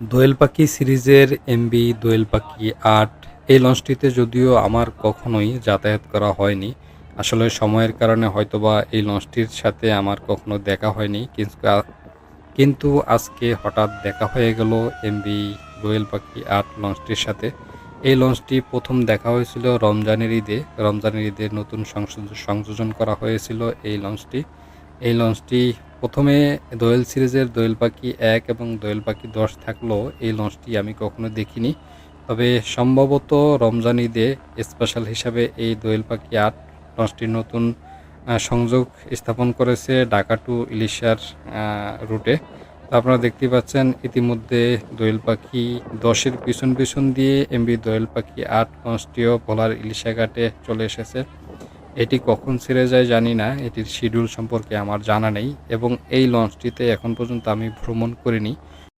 দোয়েল পাখি সিরিজের এমবি, দোয়েল পাখি আট, এই লঞ্চটিতে যদিও আমার কখনোই যাতায়াত করা হয়নি। আসলে সময়ের কারণে হয়তোবা এই লঞ্চটির সাথে আমার কখনো দেখা হয়নি। কিন্তু কিন্তু আজকে হঠাৎ দেখা হয়ে গেল এমবি, দোয়েল পাখি আট লঞ্চটির সাথে। এই লঞ্চটি প্রথম দেখা হয়েছিল রমজানের ঈদে। রমজানের ঈদে নতুন সংযোজন করা হয়েছিল এই লঞ্চটি। এই লঞ্চটি প্রথমে দোয়েল সিরিজের দোয়েল পাখি এক এবং দোয়েল পাখি দশ থাকলেও এই লঞ্চটি আমি কখনো দেখিনি। তবে সম্ভবত রমজান ঈদে স্পেশাল হিসাবে এই দোয়েল পাখি আট লঞ্চটি নতুন সংযোগ স্থাপন করেছে ঢাকা টু ইলিশার রুটে। তো আপনারা দেখতে পাচ্ছেন, ইতিমধ্যে দোয়েল পাখি দশের পিছন পিছন দিয়ে এমবি দোয়েল পাখি আট লঞ্চটিও ভোলার ইলিশা ঘাটে চলে এসেছে। এটি কখন ছেড়ে যায় জানি না, এটির শিডিউল সম্পর্কে আমার জানা নেই এবং এই লঞ্চটিতে এখন পর্যন্ত আমি ভ্রমণ করিনি।